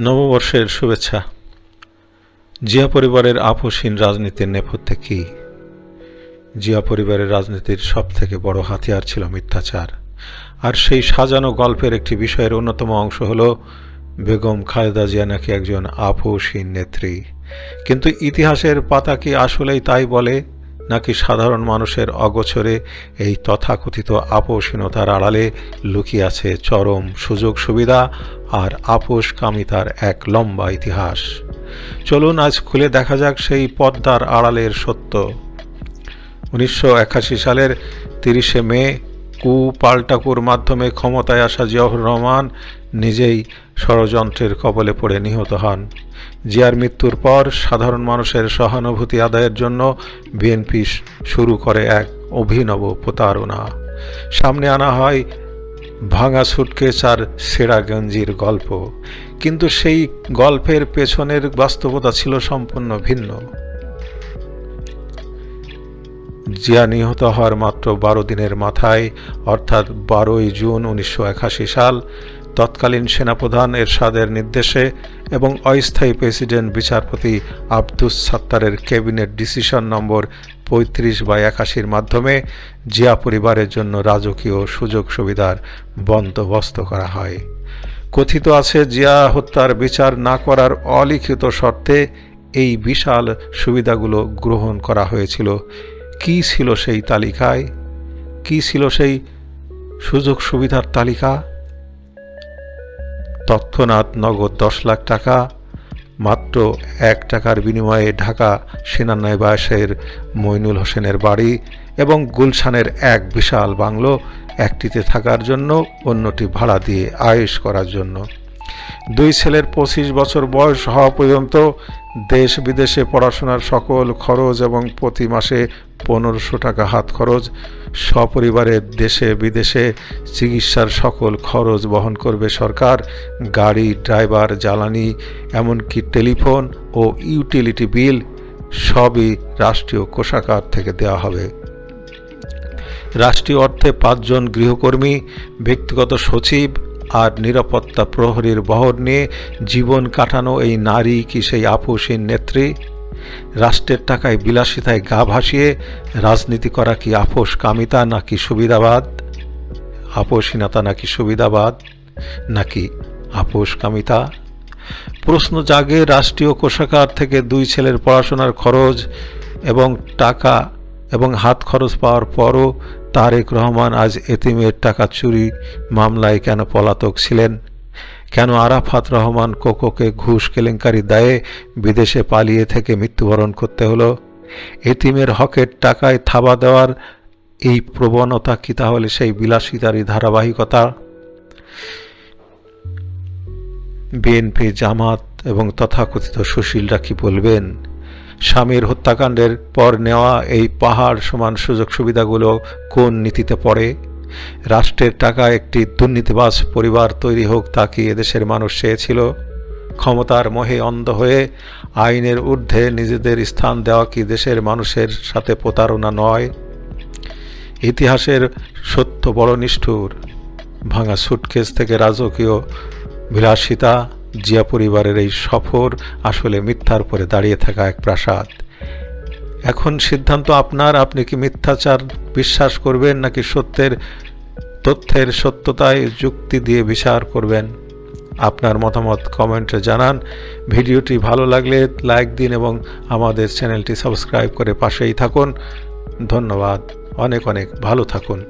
নববর্ষের শুভেচ্ছা। জিয়া পরিবারের আপোষহীন রাজনীতির নেপথ্যে কি? জিয়া পরিবারের রাজনীতির সব থেকে বড় হাতিয়ার ছিল মিথ্যাচার। আর সেই সাজানো গল্পের একটি বিষয়ের অন্যতম অংশ হল বেগম খালেদা জিয়া নাকি একজন আপোষহীন নেত্রী। কিন্তু ইতিহাসের পাতা কি আসলেই তাই বলে? নাকি সাধারণ মানুষের অগোচরে এই তথাকথিত আপোষহীনতার আড়ালে লুকিয়ে আছে চরম সুযোগ সুবিধা আর আপোষকামিতার এক লম্বা ইতিহাস? চলুন আজ খুলে দেখা যাক সেই পদ্মার আড়ালের সত্য। উনিশশো একাশি সালের তিরিশে মে কু পাল্টাকুর মাধ্যমে ক্ষমতায় আসা জিয়াউর রহমান নিজেই ষড়যন্ত্রের কবলে পড়ে নিহত হন। জিয়ার মৃত্যুর পর সাধারণ মানুষের সহানুভূতি আদায়ের জন্য বিএনপি শুরু করে এক অভিনব প্রতারণা। সামনে আনা হয় ভাঙা সুটকেস আর সেরা গঞ্জির গল্প। কিন্তু সেই গল্পের পেছনের বাস্তবতা ছিল সম্পূর্ণ ভিন্ন। জিয়া নিহত হওয়ার মাত্র বারো দিনের মাথায়, অর্থাৎ বারোই জুন উনিশশো একাশি সাল তৎকালীন সেনাপ্রধান এরশাদের নির্দেশে এবং অস্থায়ী প্রেসিডেন্ট বিচারপতি আব্দুস সাত্তারের ক্যাবিনেট ডিসিশন নম্বর পঁয়ত্রিশ বা একাশির মাধ্যমে জিয়া পরিবারের জন্য রাজকীয় সুযোগ সুবিধার বন্দোবস্ত করা হয়। কথিত আছে, জিয়া হত্যার বিচার না করার অলিখিত শর্তে এই বিশাল সুবিধাগুলো গ্রহণ করা হয়েছিল। কি ছিল সেই তালিকায়? কি ছিল সেই সুযোগ সুবিধার তালিকা? তৎক্ষণাৎ নগদ দশ লাখ টাকা, মাত্র এক টাকার বিনিময়ে ঢাকা সেনানিবাসের মইনুল হোসেনের বাড়ি এবং গুলশানের এক বিশাল বাংলো একটিতে থাকার জন্য অন্যটি ভাড়া দিয়ে আয়েস করার জন্য। দুই ছেলের পঁচিশ বছর বয়স হওয়া পর্যন্ত দেশ বিদেশে পড়াশোনার সকল খরচ এবং প্রতি মাসে পনেরোশো টাকা হাত খরচ। সপরিবারে দেশে বিদেশে চিকিৎসার সকল খরচ বহন করবে সরকার। গাড়ি, ড্রাইভার, জ্বালানি, এমনকি টেলিফোন ও ইউটিলিটি বিল সবই রাষ্ট্রীয় কোষাগার থেকে দেওয়া হবে। রাষ্ট্রীয় অর্থে পাঁচজন গৃহকর্মী, ব্যক্তিগত সচিব আর নিরাপত্তা প্রহরীর বহর নিয়ে জীবন কাটানো এই নারী কি সেই আপোষহীন নেত্রী? রাষ্ট্রের টাকায় বিলাসিতায় গা ভাসিয়ে রাজনীতি করা কি আপোষ কামিতা নাকি সুবিধাবাদ? আপোষহীনতা নাকি সুবিধাবাদ? নাকি আপোষ কামিতা? প্রশ্ন জাগে রাষ্ট্রীয় কোষাগার থেকে দুই ছেলের পড়াশোনার খরচ এবং টাকা এবং হাত খরচ পাওয়ার পরও তারেক রহমান আজ এতিমের টাকা চুরি মামলায় কেন পলাতক ছিলেন? কেন আরাফাত রহমান কোকোকে ঘুষ কেলেঙ্কারি দায়ে বিদেশে পালিয়ে থেকে মৃত্যুবরণ করতে হলো? এতিমের হকের টাকায় থাবা দেওয়ার এই প্রবণতা কি তাহলে সেই বিলাসিতারই ধারাবাহিকতা? বিএনপি জামাত এবং তথাকথিত সুশীলরা কি বলবেন? স্বামীর হত্যাকাণ্ডের পর নেওয়া এই পাহাড় সমান সুযোগ সুবিধাগুলো কোন নীতিতে পড়ে? রাষ্ট্রের টাকা একটি দুর্নীতিবাজ পরিবার তৈরি হোক তা কি এদেশের মানুষ চেয়েছিল? ক্ষমতার মোহে অন্ধ হয়ে আইনের ঊর্ধ্বে নিজেদের স্থান দেওয়া কি দেশের মানুষের সাথে প্রতারণা নয়? ইতিহাসের সত্য বড় নিষ্ঠুর। ভাঙা সুটকেস থেকে রাজকীয় বিলাসিতা জিয়া পরিবারের এই সফর আসলে মিথ্যার পরে দাঁড়িয়ে থাকা এক প্রাসাদ। এখন সিদ্ধান্ত আপনার, আপনি কি মিথ্যাচার বিশ্বাস করবেন নাকি সত্যের, তথ্যের সত্যতায় যুক্তি দিয়ে বিচার করবেন? আপনার মতামত কমেন্টে জানান। ভিডিওটি ভালো লাগলে লাইক দিন এবং আমাদের চ্যানেলটি সাবস্ক্রাইব করে পাশেই থাকুন। ধন্যবাদ। অনেক অনেক ভালো থাকুন।